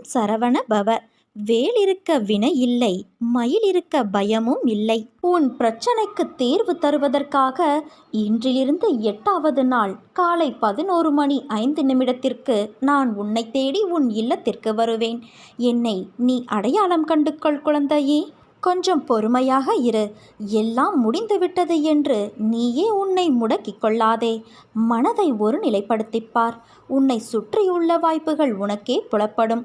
ஓம் சரவண பவ வேலிருக்க வினை இல்லை மயில் இருக்க பயமும் இல்லை. உன் பிரச்சனைக்கு தேர்வு தருவதற்காக இன்றிலிருந்து எட்டாவது நாள் காலை பதினோரு மணி ஐந்து நிமிடத்திற்கு நான் உன்னை தேடி உன் இல்லத்திற்கு வருவேன். என்னை நீ அடையாளம் கண்டுக்கொள் குழந்தையே. கொஞ்சம் பொறுமையாக இரு. எல்லாம் முடிந்துவிட்டது என்று நீயே உன்னை முடக்கிக் கொள்ளாதே. மனதை ஒரு நிலைப்படுத்திப்பார். உன்னை சுற்றியுள்ள வாய்ப்புகள் உனக்கே புலப்படும்.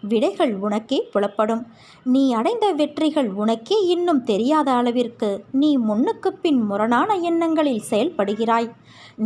விடைகள் உனக்கே புலப்படும். நீ அடைந்த வெற்றிகள் உனக்கே இன்னும் தெரியாத அளவிற்கு நீ முன்னுக்கு பின் முரணான எண்ணங்களில் செயல்படுகிறாய்.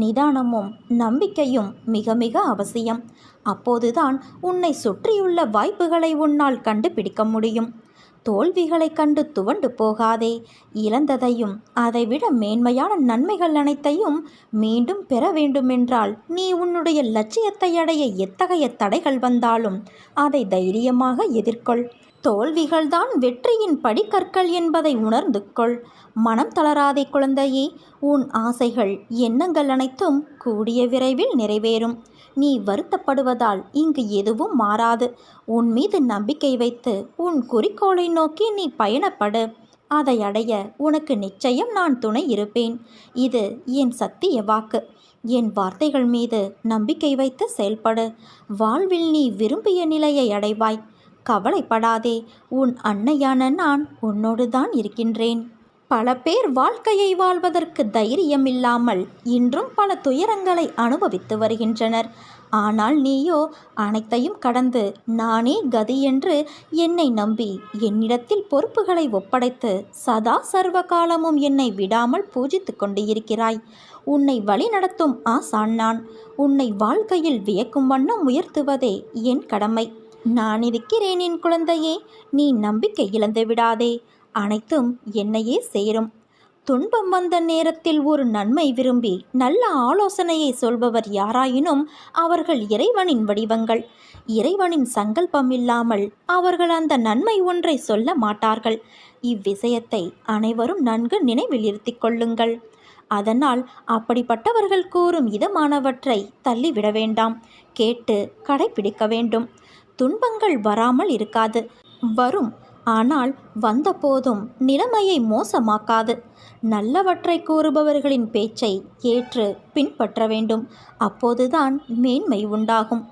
நிதானமும் நம்பிக்கையும் மிக மிக அவசியம். அப்போதுதான் உன்னை சுற்றியுள்ள வாய்ப்புகளை உன்னால் கண்டுபிடிக்க முடியும். தோல்விகளைக் கண்டு துவண்டு போகாதே. இழந்ததையும் அதைவிட மேன்மையான நன்மைகள் அனைத்தையும் மீண்டும் பெற வேண்டுமென்றால் நீ உன்னுடைய லட்சியத்தை அடைய எத்தகைய தடைகள் வந்தாலும் அதை தைரியமாக எதிர்கொள். தோல்விகள்தான் வெற்றியின் படிக்கற்கள் என்பதை உணர்ந்து கொள். மனம் தளராதே குழந்தையே உன் ஆசைகள் எண்ணங்கள் அனைத்தும் கூடிய விரைவில் நிறைவேறும். நீ வருத்தப்படுவதால் இங்கு எதுவும் மாறாது. உன் மீது நம்பிக்கை வைத்து உன் குறிக்கோளை நோக்கி நீ பயணப்படு. அதை அடைய உனக்கு நிச்சயம் நான் துணை இருப்பேன். இது என் சத்திய வாக்கு. என் வார்த்தைகள் மீது நம்பிக்கை வைத்து செயல்படு. வாழ்வில் நீ விரும்பிய நிலையை அடைவாய். கவலைப்படாதே. உன் அன்னையான நான் உன்னோடு தான் இருக்கின்றேன். பல பேர் வாழ்க்கையை வாழ்வதற்கு தைரியம் இல்லாமல் இன்றும் பல துயரங்களை அனுபவித்து வருகின்றனர். ஆனால் நீயோ அனைத்தையும் கடந்து நானே கதி என்று என்னை நம்பி என்னிடத்தில் பொறுப்புகளை ஒப்படைத்து சதா சர்வ காலமும் என்னை விடாமல் பூஜித்து கொண்டு இருக்கிறாய் உன்னை வழிநடத்தும் ஆசான் நான். உன்னை வாழ்க்கையில் வியக்கும் வண்ணம் உயர்த்துவதே என் கடமை. நான் இருக்கிறேன் என் குழந்தையே. நீ நம்பிக்கை இழந்து விடாதே. அனைத்தும் என்னையே சேரும். துன்பம் வந்த நேரத்தில் ஒரு நன்மை விரும்பி நல்ல ஆலோசனையை சொல்பவர் யாராயினும் அவர்கள் இறைவனின் வடிவங்கள். இறைவனின் சங்கல்பம் இல்லாமல் அவர்கள் அந்த நன்மை ஒன்றை சொல்ல மாட்டார்கள். இவ்விஷயத்தை அனைவரும் நன்கு நினைவில் இருத்திக் கொள்ளுங்கள். அதனால் அப்படிப்பட்டவர்கள் கூறும் இதமானவற்றை தள்ளிவிட வேண்டாம். கேட்டு கடைபிடிக்க வேண்டும். துன்பங்கள் வராமல் இருக்காது. வரும் ஆனால் வந்தபோதும் நிலைமையை மோசமாக்காது. நல்லவற்றை கூறுபவர்களின் பேச்சை ஏற்று பின்பற்ற வேண்டும். அப்போதுதான் மேன்மை உண்டாகும்.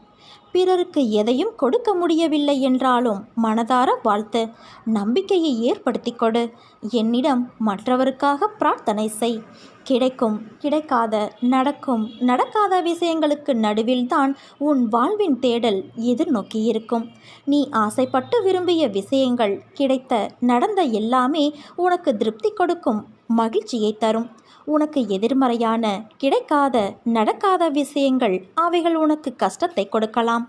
பிறருக்கு எதையும் கொடுக்க முடியவில்லை என்றாலும் மனதார வாழ்த்து நம்பிக்கையை ஏற்படுத்தி கொடு. என்னிடம் மற்றவருக்காக பிரார்த்தனை செய். கிடைக்கும் கிடைக்காத நடக்கும். நடக்காத விஷயங்களுக்கு நடுவில்தான் உன் வாழ்வின் தேடல் எதிர்நோக்கியிருக்கும். நீ ஆசைப்பட்டு விரும்பிய விஷயங்கள் கிடைத்த நடந்த எல்லாமே உனக்கு திருப்தி கொடுக்கும் மகிழ்ச்சியை தரும். உனக்கு எதிர்மறையான கிடைக்காத நடக்காத விஷயங்கள் அவைகள் உனக்கு கஷ்டத்தை கொடுக்கலாம்.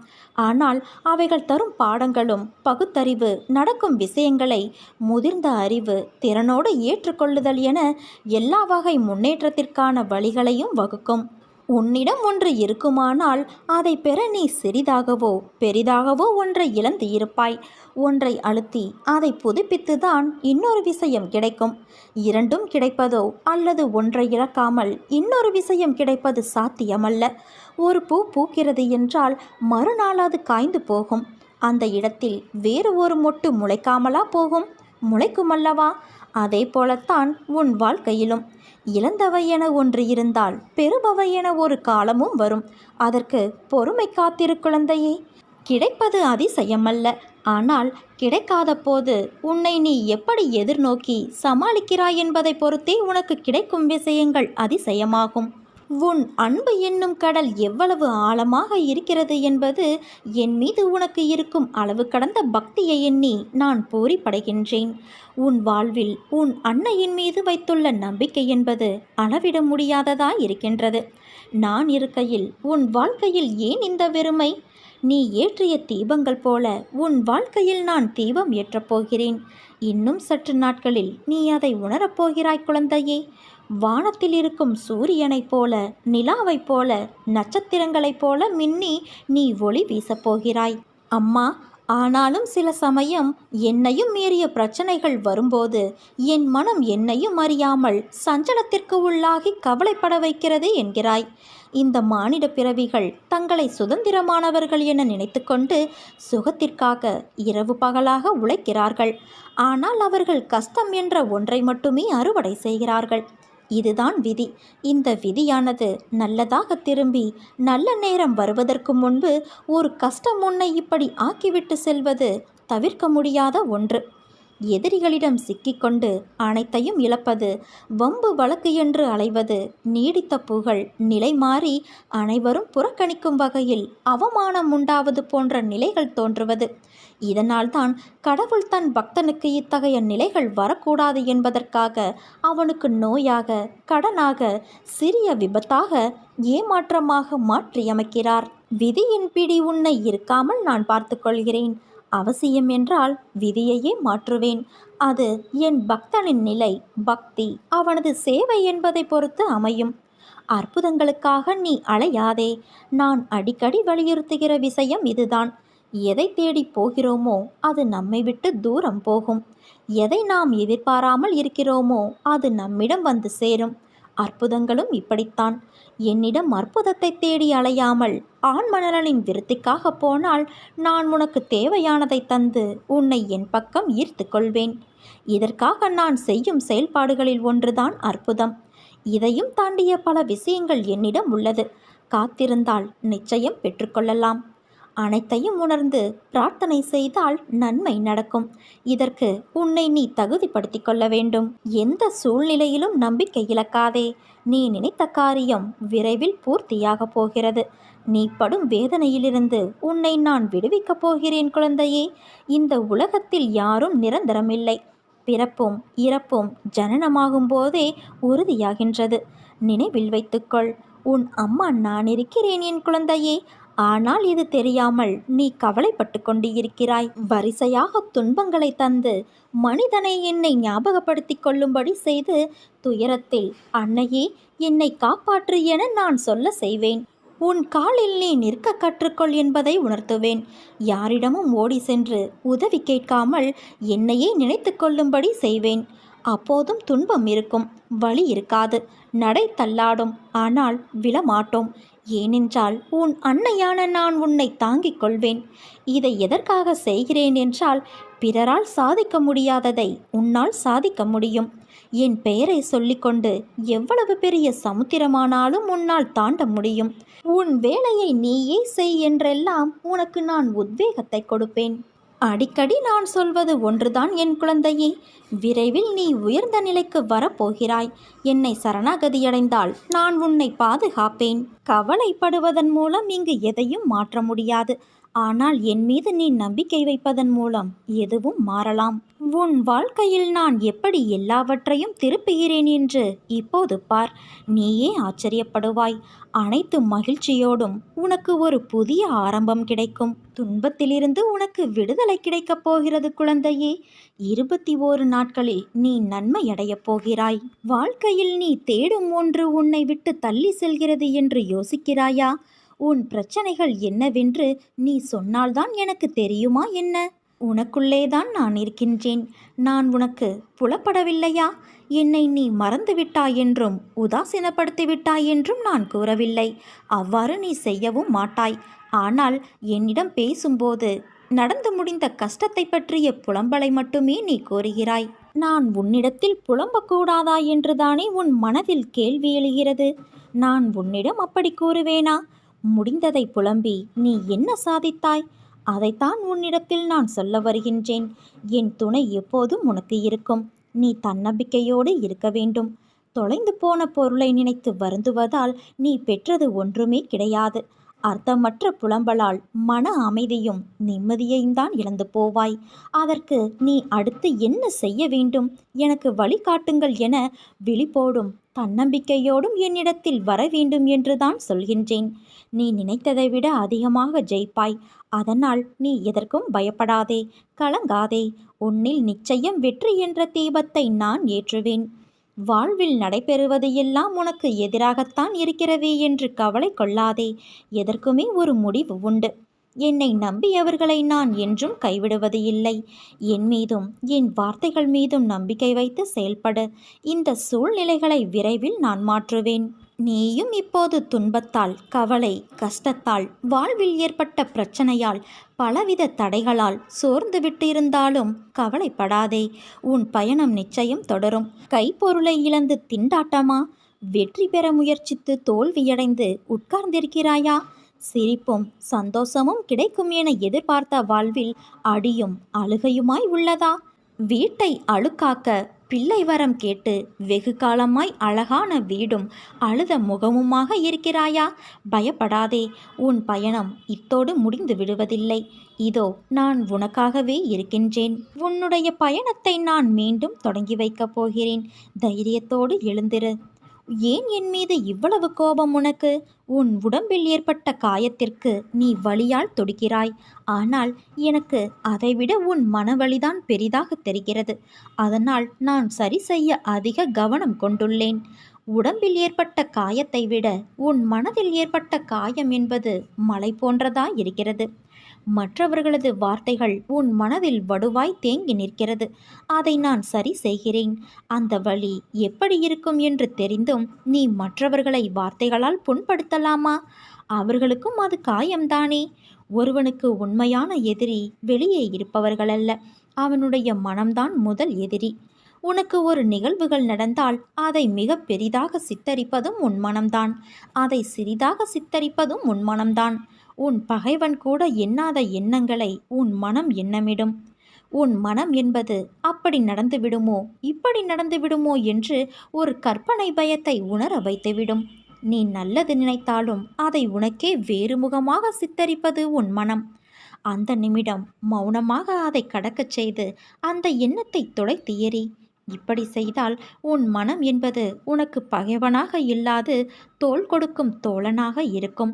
ஆனால் அவைகள் தரும் பாடங்களும் பகுத்தறிவு நடக்கும் விஷயங்களை முதிர்ந்த அறிவு திறனோடு ஏற்றுக்கொள்ளுதல் என எல்லா வகை முன்னேற்றத்திற்கான வழிகளையும் வகுக்கும். உன்னிடம் ஒன்று இருக்குமானால் அதை பெற நீ சிறிதாகவோ பெரிதாகவோ ஒன்றை இழந்து இருப்பாய். ஒன்றை அழுத்தி அதை புதுப்பித்துதான் இன்னொரு விஷயம் கிடைக்கும். இரண்டும் கிடைப்பதோ அல்லது ஒன்றை இழக்காமல் இன்னொரு விஷயம் கிடைப்பது சாத்தியமல்ல. ஒரு பூ பூக்கிறது என்றால் மறுநாள் அது காய்ந்து போகும். அந்த இடத்தில் வேறு ஒரு மொட்டு முளைக்காமலா போகும். முளைக்கும் அல்லவா? அதே போலத்தான் உன் வாழ்க்கையிலும். இழந்தவை என ஒன்று இருந்தால் பெறுபவை என ஒரு காலமும் வரும். அதற்கு பொறுமை காத்திரு குழந்தையே. கிடைப்பது அதிசயமல்ல. ஆனால் கிடைக்காத போது உன்னை நீ எப்படி எதிர்நோக்கி சமாளிக்கிறாய் என்பதை பொறுத்தே உனக்கு கிடைக்கும் விஷயங்கள் அதிசயமாகும். உன் அன்பு என்னும் கடல் எவ்வளவு ஆழமாக இருக்கிறது என்பது என் மீது உனக்கு இருக்கும் அளவு கடந்த பக்தியை எண்ணி நான் பூரிப்படைகின்றேன். உன் வாழ்வில் உன் அன்னையின் மீது வைத்துள்ள நம்பிக்கை என்பது அளவிட முடியாததாய் இருக்கின்றது நான் இருக்கையில் உன் வாழ்க்கையில் ஏன் இந்த வெறுமை? நீ ஏற்றிய தீபங்கள் போல உன் வாழ்க்கையில் நான் தீபம் ஏற்றப் போகிறேன். இன்னும் சற்று நாட்களில் நீ அதை உணரப் போகிறாய் குழந்தையே. வானத்தில் இருக்கும் சூரியனைப் போல நிலாவைப் போல நட்சத்திரங்களைப் போல மின்னி நீ ஒளி வீசப்போகிறாய் அம்மா ஆனாலும் சில சமயம் என்னையும் மீறிய பிரச்சனைகள் வரும்போது என் மனம் என்னையும் அறியாமல் சஞ்சலத்திற்கு உள்ளாகி கவலைப்பட வைக்கிறது என்கிறாய். இந்த மானிட பிறவிகள் தங்களை சுதந்திரமானவர்கள் என நினைத்துக்கொண்டு சுகத்திற்காக இரவு பகலாக உழைக்கிறார்கள். ஆனால் அவர்கள் கஷ்டம் என்ற ஒன்றை மட்டுமே அறுவடை செய்கிறார்கள். இதுதான் விதி. இந்த விதியானது நல்லதாக திரும்பி நல்ல நேரம் வருவதற்கு முன்பு ஒரு கஷ்டம் உன்னை இப்படி ஆக்கிவிட்டு செல்வது தவிர்க்க முடியாத ஒன்று. எதிரிகளிடம் சிக்கிக்கொண்டு அனைத்தையும் இழப்பது வம்பு வழக்கு என்று அலைவது நீடித்த புகழ் நிலை மாறி அனைவரும் புறக்கணிக்கும் வகையில் அவமானம் உண்டாவது போன்ற நிலைகள் தோன்றுவது. இதனால்தான் கடவுள் தன் பக்தனுக்கு இத்தகைய நிலைகள் வரக்கூடாது என்பதற்காக அவனுக்கு நோயாக கடனாக சிறிய விபத்தாக ஏமாற்றமாக மாற்றியமைக்கிறார். விதியின் பிடி உன்னை இருக்காமல் நான் பார்த்துக்கொள்கிறேன். அவசியம் என்றால் விதியையே மாற்றுவேன். அது என் பக்தனின் நிலை. பக்தி அவனது சேவை என்பதை பொறுத்து அமையும். அற்புதங்களுக்காக நீ அலையாதே. நான் அடிக்கடி வலியுறுத்துகிற விஷயம் இதுதான். எதை தேடி போகிறோமோ அது நம்மை விட்டு தூரம் போகும். எதை நாம் எதிர்பாராமல் இருக்கிறோமோ அது நம்மிடம் வந்து சேரும். அற்புதங்களும் இப்படித்தான். என்னிடம் அற்புதத்தை தேடி அலையாமல் ஆண்மணலின் விருத்திக்காக போனால் நான் உனக்கு தேவையானதை தந்து உன்னை என் பக்கம் ஈர்த்து கொள்வேன். இதற்காக நான் செய்யும் செயல்பாடுகளில் ஒன்றுதான் அற்புதம். இதையும் தாண்டிய பல விஷயங்கள் என்னிடம் உள்ளது. காத்திருந்தால் நிச்சயம் பெற்றுக்கொள்ளலாம் அனைத்தையும் உணர்ந்து பிரார்த்தனை செய்தால் நன்மை நடக்கும். இதற்கு உன்னை நீ தகுதிப்படுத்திக் கொள்ள வேண்டும். எந்த சூழ்நிலையிலும் நம்பிக்கை இழக்காதே. நீ நினைத்த காரியம் விரைவில் பூர்த்தியாக போகிறது. நீ படும் வேதனையிலிருந்து உன்னை நான் விடுவிக்கப் போகிறேன் குழந்தையே. இந்த உலகத்தில் யாரும் நிரந்தரமில்லை. பிறப்பும் இறப்பும் ஜனனமாகும் போதே உறுதியாகின்றது. நினைவில் வைத்துக்கொள். உன் அம்மா நான் இருக்கிறேன் என் குழந்தையே. ஆனால் இது தெரியாமல் நீ கவலைப்பட்டு கொண்டு இருக்கிறாய் வரிசையாக துன்பங்களை தந்து மனிதனை என்னை ஞாபகப்படுத்தி கொள்ளும்படி செய்து துயரத்தில் அன்னையே என்னை காப்பாற்று என நான் சொல்ல செய்வேன். உன் காலில் நீ நிற்க கற்றுக்கொள் என்பதை உணர்த்துவேன். யாரிடமும் ஓடி சென்று உதவி கேட்காமல் என்னையே நினைத்து கொள்ளும்படி செய்வேன். அப்போதும் துன்பம் இருக்கும் வழி இருக்காது. நடை தள்ளாடும். ஆனால் விழமாட்டோம். ஏனென்றால் உன் அன்னையான நான் உன்னை தாங்கிக் கொள்வேன். இதை எதற்காக செய்கிறேன் என்றால் பிறரால் சாதிக்க முடியாததை உன்னால் சாதிக்க முடியும். என் பெயரை சொல்லிக்கொண்டு எவ்வளவு பெரிய சமுத்திரமானாலும் உன்னால் தாண்ட முடியும். உன் வேலையை நீயே செய் என்றெல்லாம் உனக்கு நான் உத்வேகத்தை கொடுப்பேன். அடிக்கடி நான் சொல்வது ஒன்றுதான் என் குழந்தையே. விரைவில் நீ உயர்ந்த நிலைக்கு வரப்போகிறாய். என்னை சரணாகதியடைந்தால் நான் உன்னை பாதுகாப்பேன். கவலைப்படுவதன் மூலம் இங்கு எதையும் மாற்ற முடியாது. ஆனால் என் மீது நீ நம்பிக்கை வைப்பதன் மூலம் எதுவும் மாறலாம். உன் வாழ்க்கையில் நான் எப்படி எல்லாவற்றையும் திருப்புகிறேன் என்று இப்போது பார். நீயே ஆச்சரியப்படுவாய். அனைத்து மகிழ்ச்சியோடும் உனக்கு ஒரு புதிய ஆரம்பம் கிடைக்கும். துன்பத்திலிருந்து உனக்கு விடுதலை கிடைக்கப் போகிறது குழந்தையே. இருபத்தி ஓரு நாட்களில் நீ நன்மை அடையப் போகிறாய். வாழ்க்கையில் நீ தேடும் ஒன்று உன்னை விட்டு தள்ளி செல்கிறது என்று யோசிக்கிறாயா? உன் பிரச்சனைகள் என்னவென்று நீ சொன்னால்தான் எனக்கு தெரியுமா என்ன? உனக்குள்ளேதான் நான் இருக்கின்றேன். நான் உனக்கு புலப்படவில்லையா? என்னை நீ மறந்துவிட்டாய் என்றும் உதாசீனப்படுத்திவிட்டாய் என்றும் நான் கூறவில்லை. அவ்வாறு நீ செய்யவும் மாட்டாய். ஆனால் என்னிடம் பேசும்போது நடந்து முடிந்த கஷ்டத்தை பற்றிய புலம்பலை மட்டுமே நீ கோருகிறாய் நான் உன்னிடத்தில் புலம்பக்கூடாதா என்றுதானே உன் மனதில் கேள்வி எழுகிறது. நான் உன்னிடம் அப்படி கூறுவேனா? முடிந்ததை புலம்பி நீ என்ன சாதித்தாய்? அதைத்தான் உன்னிடத்தில் நான் சொல்ல வருகின்றேன். என் துணை எப்போதும் உனக்கு இருக்கும். நீ தன்னம்பிக்கையோடு இருக்க வேண்டும். தொலைந்து போன பொருளை நினைத்து வருந்துவதால் நீ பெற்றது ஒன்றுமே கிடையாது. அர்த்தமற்ற புலம்பலால் மன அமைதியும் நிம்மதியையும் தான் இழந்து போவாய். அதற்கு நீ அடுத்து என்ன செய்ய வேண்டும்? எனக்கு வழிகாட்டுங்கள் என விழிப்போடும் தன்னம்பிக்கையோடும் என்னிடத்தில் வர வேண்டும் என்றுதான் சொல்கின்றேன். நீ நினைத்ததை விட அதிகமாக ஜெயிப்பாய். அதனால் நீ எதற்கும் பயப்படாதே. கலங்காதே. உன்னில் நிச்சயம் வெற்றி என்ற தீபத்தை நான் ஏற்றுவேன். வாழ்வில் நடைபெறுவது எல்லாம் உனக்கு எதிராகத்தான் இருக்கிறதே என்று கவலை கொள்ளாதே. எதற்குமே ஒரு முடிவு உண்டு. என்னை நம்பியவர்களை நான் என்றும் கைவிடுவது இல்லை. என் மீதும் என் வார்த்தைகள் மீதும் நம்பிக்கை வைத்து செயல்படு. இந்த சூழ்நிலைகளை விரைவில் நான் மாற்றுவேன். நீயும் இப்போது துன்பத்தால் கவலை கஷ்டத்தால் வாழ்வில் ஏற்பட்ட பிரச்சனையால் பலவித தடைகளால் சோர்ந்து விட்டிருந்தாலும் கவலைப்படாதே. உன் பயணம் நிச்சயம் தொடரும். கைப்பொருளை இழந்து திண்டாட்டமா? வெற்றி பெற முயற்சித்து தோல்வியடைந்து உட்கார்ந்திருக்கிறாயா? சிரிப்பும் சந்தோஷமும் கிடைக்கும் என எதிர்பார்த்த வாழ்வில் அடியும் அழுகையுமாய் உள்ளதா? வீட்டை அழுக்காக்க பிள்ளை வரம் கேட்டு வெகு காலமாய் அழகான வீடும் அழுத முகமுமாக இருக்கிறாயா? பயப்படாதே உன் பயணம் இத்தோடு முடிந்து விடுவதில்லை. இதோ நான் உனக்காகவே இருக்கின்றேன். உன்னுடைய பயணத்தை நான் மீண்டும் தொடங்கி வைக்கப் போகிறேன். தைரியத்தோடு எழுந்திரு. ஏன் என் மீது இவ்வளவு கோபம் உனக்கு? உன் உடம்பில் ஏற்பட்ட காயத்திற்கு நீ வழியால் தொடுக்கிறாய். ஆனால் எனக்கு அதைவிட உன் மனவழிதான் பெரிதாக தெரிகிறது. அதனால் நான் சரி செய்ய அதிக கவனம் கொண்டுள்ளேன். உடம்பில் ஏற்பட்ட காயத்தை விட உன் மனதில் ஏற்பட்ட காயம் என்பது மலை போன்றதா இருக்கிறது மற்றவர்களது வார்த்தைகள் உன் மனதில் வடுவாய் தேங்கி நிற்கிறது. அதை நான் சரி செய்கிறேன். அந்த வழி எப்படி இருக்கும் என்று தெரிந்தும் நீ மற்றவர்களை வார்த்தைகளால் புண்படுத்தலாமா? அவர்களுக்கும் அது காயம்தானே. ஒருவனுக்கு உண்மையான எதிரி வெளியே இருப்பவர்கள் அல்ல அவனுடைய மனம்தான் முதல் எதிரி. உனக்கு ஒரு நிகழ்வுகள் நடந்தால் அதை மிக பெரிதாக சித்தரிப்பதும் உன் மனம்தான். அதை சிறிதாக சித்தரிப்பதும் உன் மனம்தான். உன் பகைவன் கூட எண்ணாத எண்ணங்களை உன் மனம் எண்ணமிடும். உன் மனம் என்பது அப்படி நடந்து விடுமோ இப்படி நடந்து விடுமோ என்று ஒரு கற்பனை பயத்தை உணர வைத்துவிடும். நீ நல்லது நினைத்தாலும் அதை உனக்கே வேறு முகமாக சித்தரிப்பது உன் மனம். அந்த நிமிடம் மௌனமாக அதை கடக்கச் செய்து அந்த எண்ணத்தை தொலைத்து எறி இப்படி செய்தால் உன் மனம் என்பது உனக்கு பகைவனாக இல்லாது தோல் கொடுக்கும் தோழனாக இருக்கும்.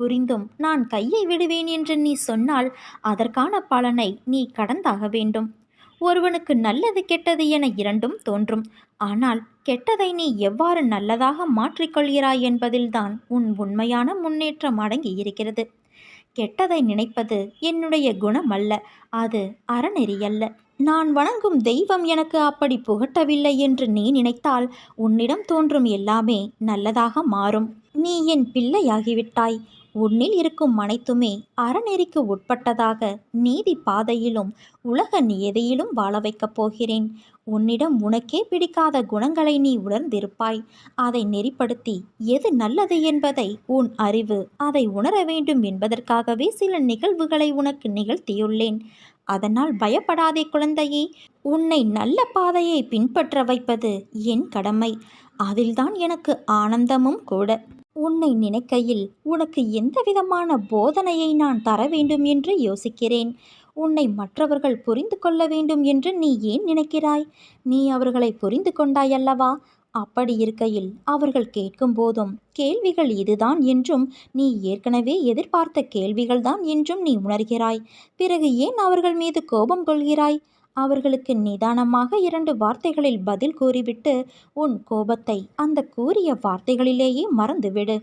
புரிந்தும். நான் கையை விடுவேன் என்று நீ சொன்னால் அதற்கான பலனை நீ கடந்தாக வேண்டும். ஒருவனுக்கு நல்லது கெட்டது என இரண்டும் தோன்றும். ஆனால் கெட்டதை நீ எவ்வாறு நல்லதாக மாற்றிக்கொள்கிறாய் என்பதில்தான் உன் உண்மையான முன்னேற்றம் அடங்கி இருக்கிறது. கெட்டதை நினைப்பது என்னுடைய குணம் அல்ல அது அறநெறி அல்ல நான் வணங்கும் தெய்வம் எனக்கு அப்படி புகட்டவில்லை என்று நீ நினைத்தால் உன்னிடம் தோன்றும் எல்லாமே நல்லதாக மாறும். நீ என் பிள்ளையாகிவிட்டாய். உன்னில் இருக்கும் அனைத்துமே அறநெறிக்கு உட்பட்டதாக நீதி பாதையிலும் உலக நியதியிலும் வாழ வைக்கப் போகிறேன். உன்னிடம் உனக்கே பிடிக்காத குணங்களை நீ உணர்ந்திருப்பாய். அதை நெறிப்படுத்தி எது நல்லது என்பதை உன் அறிவு அதை உணர வேண்டும் என்பதற்காகவே சில நிகழ்வுகளை உனக்கு நிகழ்த்தியுள்ளேன். அதனால் பயப்படாதே குழந்தையே உன்னை நல்ல பாதையை பின்பற்ற வைப்பது என் கடமை. அதில்தான் எனக்கு ஆனந்தமும் கூட. உன்னை நினைக்கையில் உனக்கு எந்த விதமான போதனையை நான் தர வேண்டும் என்று யோசிக்கிறேன். உன்னை மற்றவர்கள் புரிந்து கொள்ள வேண்டும் என்று நீ ஏன் நினைக்கிறாய்? நீ அவர்களை புரிந்து கொண்டாயல்லவா அப்படி இருக்கையில் அவர்கள் கேட்கும் போதும் கேள்விகள் இதுதான் என்றும் நீ ஏற்கனவே எதிர்பார்த்த கேள்விகள்தான் என்றும் நீ உணர்கிறாய். பிறகு ஏன் அவர்கள் மீது கோபம் கொள்கிறாய்? அவர்களுக்கு நிதானமாக இரண்டு வார்த்தைகளில் பதில் கூறிவிட்டு உன் கோபத்தை அந்த கூறிய வார்த்தைகளிலேயே மறந்துவிடு.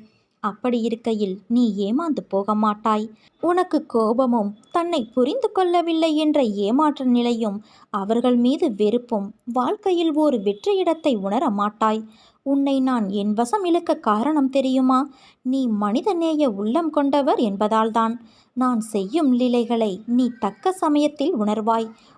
அப்படி இருக்கையில் நீ ஏமாந்து போக மாட்டாய். உனக்கு கோபமும் தன்னை புரிந்து கொள்ளவில்லை என்ற ஏமாற்ற நிலையும் அவர்கள் மீது வெறுப்பும் வாழ்க்கையில் ஒரு வெற்றியிடத்தை உணர மாட்டாய். உன்னை நான் என் வசம் இழுக்க காரணம் தெரியுமா? நீ மனிதநேய உள்ளம் கொண்டவர் என்பதால்தான். நான் செய்யும் லீலைகளை நீ தக்க சமயத்தில் உணர்வாய்.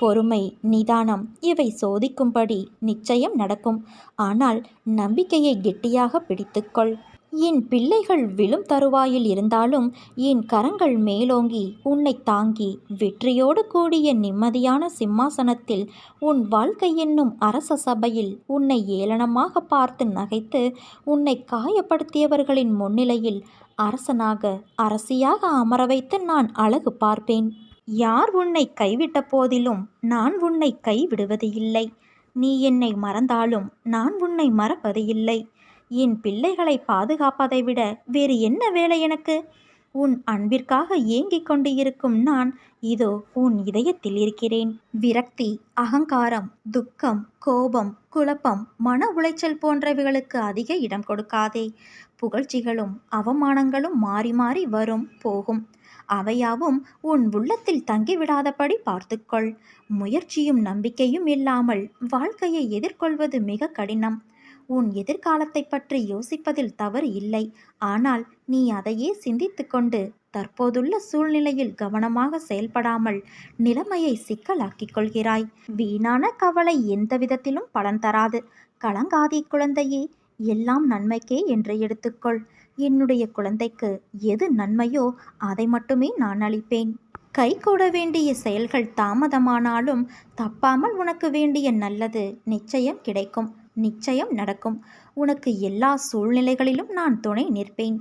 பொறுமை நிதானம் இவை சோதிக்கும்படி நிச்சயம் நடக்கும். ஆனால் நம்பிக்கையை கெட்டியாக பிடித்துக்கொள். என் பிள்ளைகள் விழும் தருவாயில் இருந்தாலும் என் கரங்கள் மேலோங்கி உன்னை தாங்கி வெற்றியோடு கூடிய நிம்மதியான சிம்மாசனத்தில் உன் வாழ்க்கை என்னும் அரச சபையில் உன்னை ஏளனமாக பார்த்து நகைத்து உன்னை காயப்படுத்தியவர்களின் முன்னிலையில் அரசனாக அரசியாக அமர வைத்து நான் அழகு பார்ப்பேன். யார் உன்னை கைவிட்ட போதிலும் நான் உன்னை கைவிடுவது இல்லை. நீ என்னை மறந்தாலும் நான் உன்னை மறப்பது இல்லை. என் பிள்ளைகளை பாதுகாப்பதை விட வேறு என்ன வேலை எனக்கு? உன் அன்பிற்காக ஏங்கிக் கொண்டு இருக்கும் நான் இதோ உன் இதயத்தில் இருக்கிறேன். விரக்தி அகங்காரம் துக்கம் கோபம் குழப்பம் மன உளைச்சல் போன்றவைகளுக்கு அதிக இடம் கொடுக்காதே. புகழ்ச்சிகளும் அவமானங்களும் மாறி மாறி வரும் போகும். அவையாவும் உன் உள்ளத்தில் தங்கிவிடாதபடி பார்த்துக்கொள். முயற்சியும் நம்பிக்கையும் இல்லாமல் வாழ்க்கையை எதிர்கொள்வது மிக கடினம். உன் எதிர்காலத்தை பற்றி யோசிப்பதில் தவறு இல்லை. ஆனால் நீ அதையே சிந்தித்து கொண்டு தற்போதுள்ள சூழ்நிலையில் கவனமாக செயல்படாமல் நிலைமையை சிக்கலாக்கிக் கொள்கிறாய். வீணான கவலை எந்த விதத்திலும் பலன் தராது. கலங்காதே குழந்தையே. எல்லாம் நன்மைக்கே என்று எடுத்துக்கொள். என்னுடைய குழந்தைக்கு எது நன்மையோ அதை மட்டுமே நான் அளிப்பேன். கை கூட வேண்டிய செயல்கள் தாமதமானாலும் தப்பாமல் உனக்கு வேண்டிய நல்லது நிச்சயம் கிடைக்கும். நிச்சயம் நடக்கும். உனக்கு எல்லா சூழ்நிலைகளிலும் நான் துணை நிற்பேன்.